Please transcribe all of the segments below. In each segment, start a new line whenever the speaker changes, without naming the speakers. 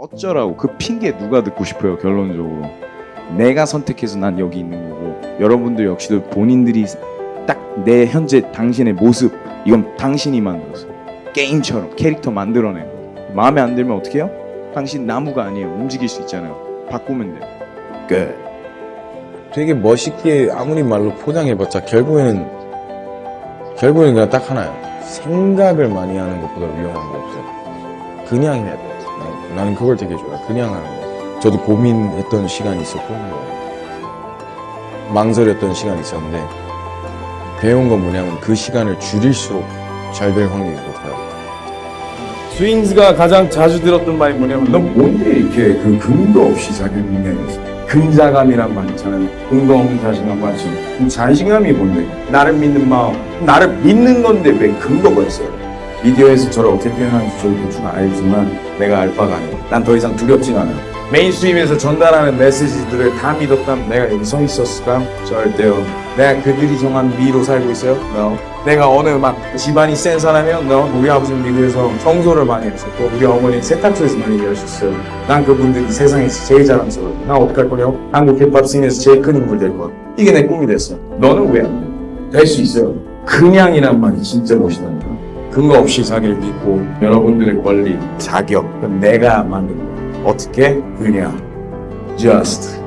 어쩌라고 그 핑계 누가 듣고 싶어요 결론적으로 내가 선택해서 난 여기 있는 거고 여러분들 역시도 본인들이 딱 내 현재 당신의 모습 이건 당신이 만들었어 게임처럼 캐릭터 만들어낸 거 마음에 안 들면 어떻게 해요? 당신 나무가 아니에요 움직일 수 있잖아요 바꾸면 돼요 끝
되게 멋있게 아무리 말로 포장해봤자 결국에는 결국에는 그냥 딱 하나야. 생각을 많이 하는 것보다 위험한 거 없어요. 그냥 해야 돼. 난- 나는 그걸 되게 좋아해. 그냥 하는 거. 저도 고민했던 시간이 있었고 뭐 망설였던 시간이 있었는데 배운 건 뭐냐면 그 시간을 줄일수록 잘 될 확률이 높아요.
스윙스가 가장 자주 들었던 말이 뭐냐면 너 뭔데 이렇게 그 근거 없이 자기를 근자감이란 말 있잖아요 근거 없는 자신감 그 자신감이 뭔데 나를 믿는 마음 나를 믿는 건데 왜 근거가 있어요 미디어에서 저를 어떻게 표현하는지 저도 대충 알지만 내가 알 바가 아니에요 난더 이상 두렵진 않아요 메인스트림에서 전달하는 메시지들을 다 믿었다면 내가 여기 서 있었을까? 절대요 내가 그들이 정한 미로 살고 있어요? No. 내가 어느 막 집안이 센 사람이요? No. 우리 아버지는 미국에서 청소를 많이 했었고 우리 어머니는 세탁소에서 많이 일하셨어요. 난 그분들이 세상에서 제일 자랑스러워. 나 어떡할 거냐? 한국 힙합 씬에서 제일 큰 인물 될 거야. 이게 내 꿈이 됐어. 너는 왜? 될 수 있어요. 그냥이란 말이 진짜 멋있다니까. 근거 없이 자기를 믿고 여러분들의 권리, 자격, 내가 만든 거야. 어떻게? 그냥. Just.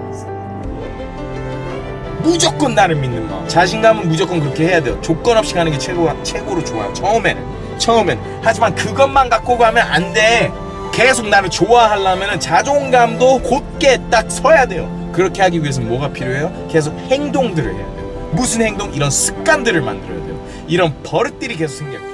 무조건 나를 믿는 마음. 자신감은 무조건 그렇게 해야 돼요. 조건 없이 가는 게 최고 최고로 좋아요. 처음에는 처음엔. 하지만 그것만 갖고 가면 안 돼. 계속 나를 좋아하려면 자존감도 곧게 딱 서야 돼요. 그렇게 하기 위해서는 뭐가 필요해요? 계속 행동들을 해야 돼요. 무슨 행동? 이런 습관들을 만들어야 돼요. 이런 버릇들이 계속 생겨요.